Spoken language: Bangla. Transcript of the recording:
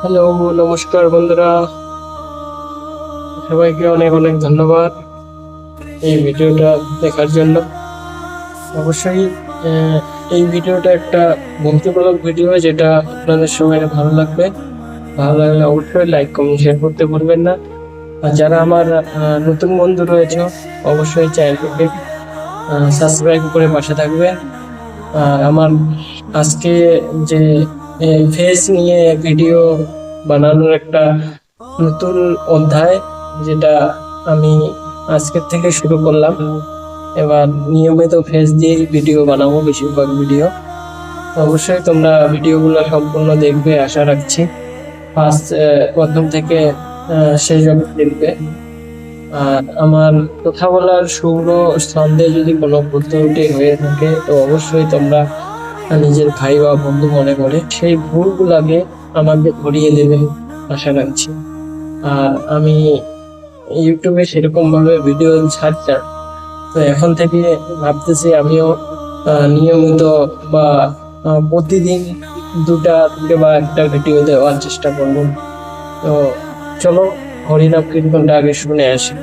হ্যালো, নমস্কার বন্ধুরা। সবাইকে অনেক অনেক ধন্যবাদ এই ভিডিওটা দেখার জন্য। অবশ্যই এই ভিডিওটা একটা বন্ধুমূলক ভিডিও, যেটা আপনাদের সবাই ভালো লাগবে। ভালো লাগলে অবশ্যই লাইক, কমেন্ট শেয়ার করতে ভুলবেন না। আর যারা আমার নতুন বন্ধু রয়েছে, অবশ্যই চ্যানেলটিকে সাবস্ক্রাইব করে পাশে থাকবেন। আর আমার আজকে যে ফেস নিয়ে ভিডিও বানানোর একটা নতুন অধ্যায় যেটা আমি আজকের থেকে শুরু করলাম। এবার নিয়মিত ফেস দিয়ে ভিডিও বানাবো বেশিরভাগ ভিডিও অবশ্যই তোমরা ভিডিওগুলো সম্পূর্ণ দেখবে, আশা রাখছি। ফার্স্ট প্রথম থেকে শেষ অবধি দেখবে। আর আমার কথা বলার সুর ছন্দে যদি কোনো ভুল হয়ে থাকে, তো অবশ্যই তোমরা নিজের ভাই বা বন্ধু মনে করে, সেই ভুলগুলাকে আমাকে ধরিয়ে দেবে আশা রাখছি। আর আমি ইউটিউবে সেরকম ভাবে ভিডিও ছাড়ছি না। তো এখন থেকে ভাবতেছি আমিও নিয়মিত বা প্রতিদিন দুটা থেকে বা একটা ভিডিও দেওয়ার চেষ্টা করব। তো চলো, হরিনাম কীর্তনটা আগে শুনে আসি।